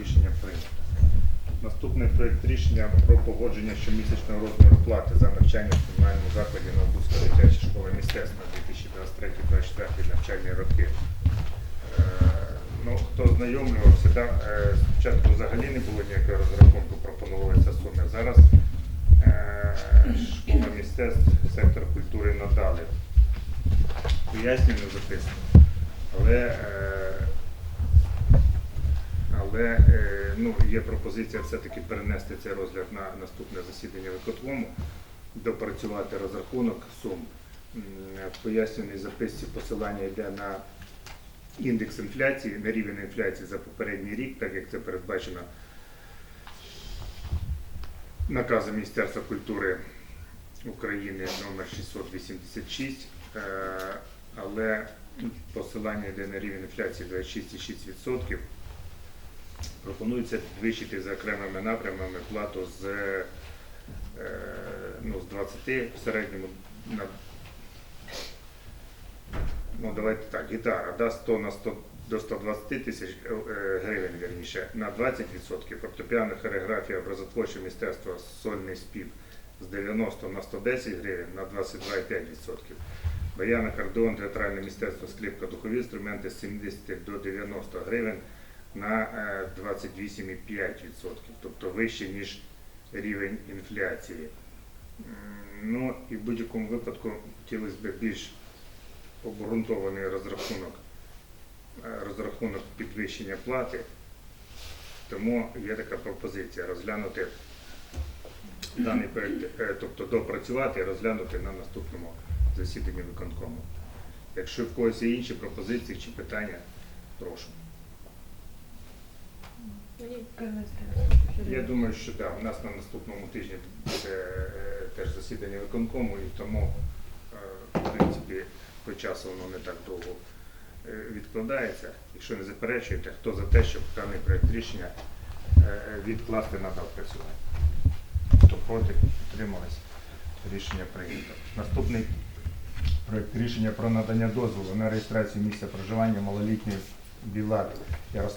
Рішення прийнято. Наступний проект рішення про погодження щомісячного розміру плати за навчання в комунальному закладі Новобузька дитяча школа мистецтва 2023-2024 навчальні роки. Е, Ну, хто знайомлювався, да, е, спочатку взагалі не було ніякого розрахунку, пропонувалися суми. Зараз е, школа мистецтв, сектор культури надали пояснюємо записку. Але, е, але е, ну, є пропозиція все-таки перенести цей розгляд на наступне засідання виконкому, допрацювати розрахунок сум. В пояснювальній записці посилання йде на індекс інфляції, на рівень інфляції за попередній рік, так як це передбачено наказом Міністерства культури України номер 686, е, але посилання йде на рівень інфляції 26,6%. Пропонується підвищити за окремими напрямами плату з, е, ну, з 20 в середньому на ну давайте так, гітара да, 100 на 100 до 120 тисяч е, гривень вірніше, на 20%, фортепіано, хореографія, образотворче мистецтво, сольний спів з 90 на 110 гривень на 22,5%. Баян, акордеон, театральне мистецтво, скрипка, духові інструменти з 70 до 90 гривень на е, 28,5%, тобто вище, ніж рівень інфляції. Ну і в будь-якому випадку хотілося б більш обґрунтований розрахунок, е, розрахунок підвищення плати. Тому є така пропозиція розглянути даний проект, е, тобто допрацювати і розглянути на наступному засіданні виконкому. Якщо в когось є інші пропозиції чи питання, прошу. Я думаю, що так, у нас на наступному тижні буде е, теж засідання виконкому, і тому, е, в принципі, по часу воно не так довго е, відкладається. Якщо не заперечуєте, хто за те, щоб даний проект рішення відкласти на допрацювання? Хто проти, підтримались, рішення прийнято. Наступний проект рішення про надання дозволу на реєстрацію місця проживання малолітньої Білат Ярослав.